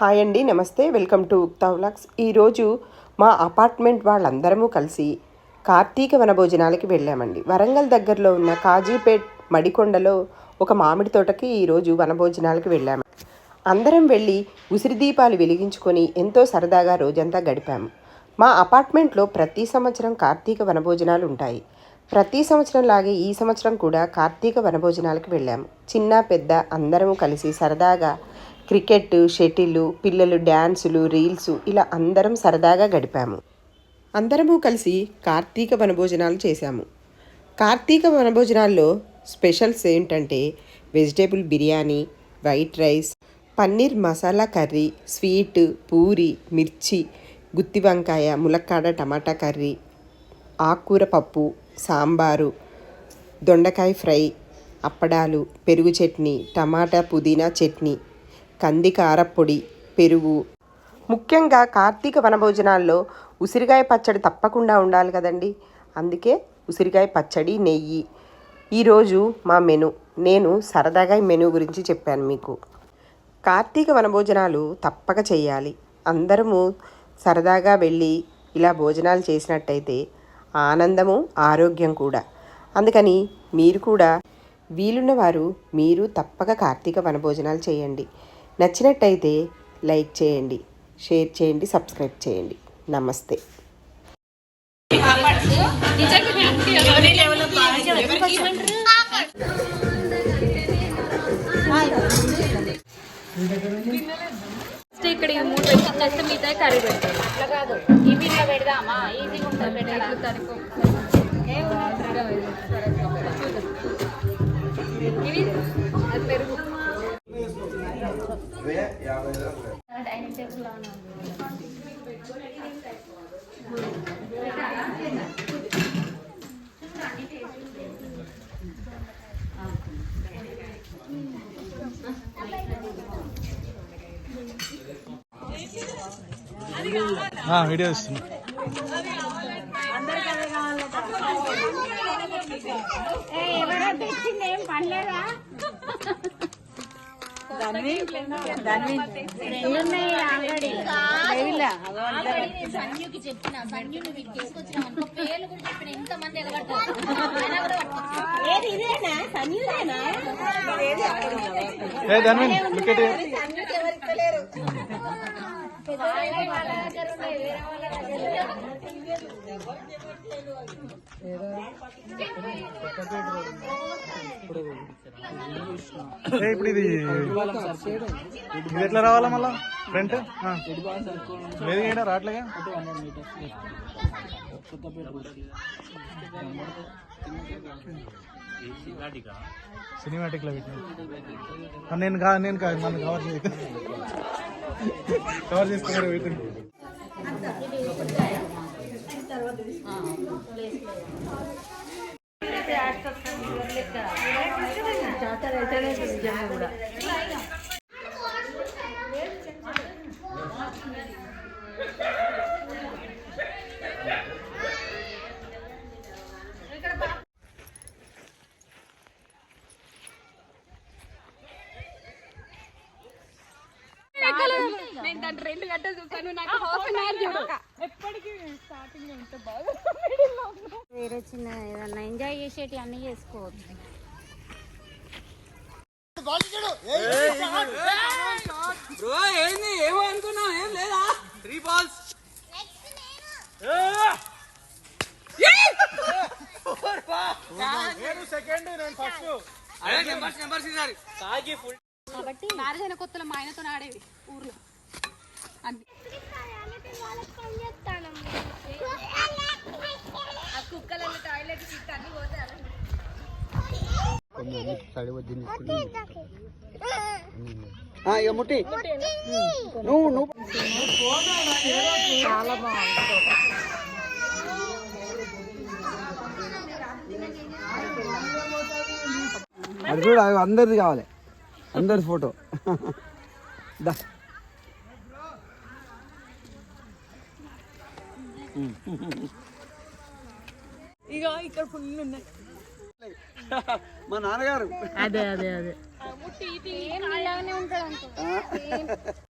Hi అండి నమస్తే. Welcome to Ukta vlogs. ఈరోజు మా అపార్ట్మెంట్ వాళ్ళందరము కలిసి కార్తీక వనభోజనాలకి వెళ్ళామండి. వరంగల్ దగ్గరలో ఉన్న కాజీపేట్ మడికొండలో ఒక మామిడి తోటకి ఈరోజు వనభోజనాలకి వెళ్ళాము. అందరం వెళ్ళి ఉసిరి దీపాలు వెలిగించుకొని ఎంతో సరదాగా రోజంతా గడిపాము. మా అపార్ట్మెంట్లో ప్రతి సంవత్సరం కార్తీక వనభోజనాలు ఉంటాయి. ప్రతి సంవత్సరం లాగే ఈ సంవత్సరం కూడా కార్తీక వనభోజనాలకు వెళ్ళాము. చిన్న పెద్ద అందరము కలిసి సరదాగా క్రికెట్ షటిల్ పిల్లలు డ్యాన్సులు రీల్స్ ఇలా అందరం సరదాగా గడిపాము. అందరము కలిసి కార్తీక వనభోజనాలు చేశాము. కార్తీక వనభోజనాల్లో స్పెషల్స్ ఏంటంటే vegetable biryani white rice paneer masala curry sweet puri మిర్చి గుత్తి వంకాయ ములక్కాడ టమాటా కర్రీ ఆకుకూర పప్పు సాంబారు దొండకాయ ఫ్రై అప్పడాలు పెరుగు చట్నీ టమాటా పుదీనా చట్నీ కంది కారప్పొడి పెరుగు. ముఖ్యంగా కార్తీక వనభోజనాల్లో ఉసిరికాయ పచ్చడి తప్పకుండా ఉండాలి కదండి. అందుకే ఉసిరికాయ పచ్చడి నెయ్యి. ఈరోజు మా మెను నేను సరదాగా ఈ మెను గురించి చెప్పాను మీకు. కార్తీక వనభోజనాలు తప్పక చేయాలి. అందరము సరదాగా వెళ్ళి ఇలా భోజనాలు చేసినట్టయితే ఆనందము ఆరోగ్యం కూడా. అందుకని మీరు కూడా వీలున్న వారు మీరు తప్పక కార్తీక వనభోజనాలు చేయండి. నచ్చినట్టయితే లైక్ చేయండి షేర్ చేయండి సబ్స్క్రైబ్ చేయండి. నమస్తే. ఇక్కడ ఈ మూడు మిగతా కర్రీ అట్లా కాదు. ఇవి పెడదామా? ఈజీగా ఉంటుంది పెట్టాలి వీడియో ఇస్తున్నా సంజుకి చెప్పిన సంజు నువ్వు ఇది తీసుకొచ్చినావు అనుకో పేర్లు కూడా చెప్పిన ఎంత మంది ఎగబడ్డారు అయినా కూడా పట్టుకొచ్చిన. ఏ ధన్వీన్ లుక్ ఎట్ వాళ్ళ వాళ్ళ దగ్గర ఉన్నాయి, వేరే వాళ్ళ దగ్గర లేవు. ఏ ఇప్పుడు ఇది ఇది ఎట్లా రావాలా మళ్ళా? ఫ్రంట్ లేదు ఏడా? రావట్లేగా? సినిమాటిక్? లో పెట్టిన. నేను కా నేను కాదు నన్ను కవర్ చేయ కవర్ చేసుకున్నారు వెయిటింగ్ నేను దాంట్లో రెండు గంటలు చూస్తాను నాకు హాఫ్ అన్ అవర్ చూడు వేరే చిన్న ఏదన్నా ఎంజాయ్ చేసేటి అన్ని చేసుకోవచ్చు. కాబట్టి మ్యారేజ్ అయిన కొత్తలో మా ఆయనతో ఆడేవి ఊర్లో. కుక్కలలో టాయిలెట్ సీట్ అన్ని పోతారు ఇక ముట్టి నువ్వు నువ్వు అది కూడా అందరిది కావాలి. అందరి ఫోటో. దా. ఇక ఇక్కడ ఫుల్ ఉన్నాయి. మా నాన్నగారు. ముట్టి ఇది ఉంటాడు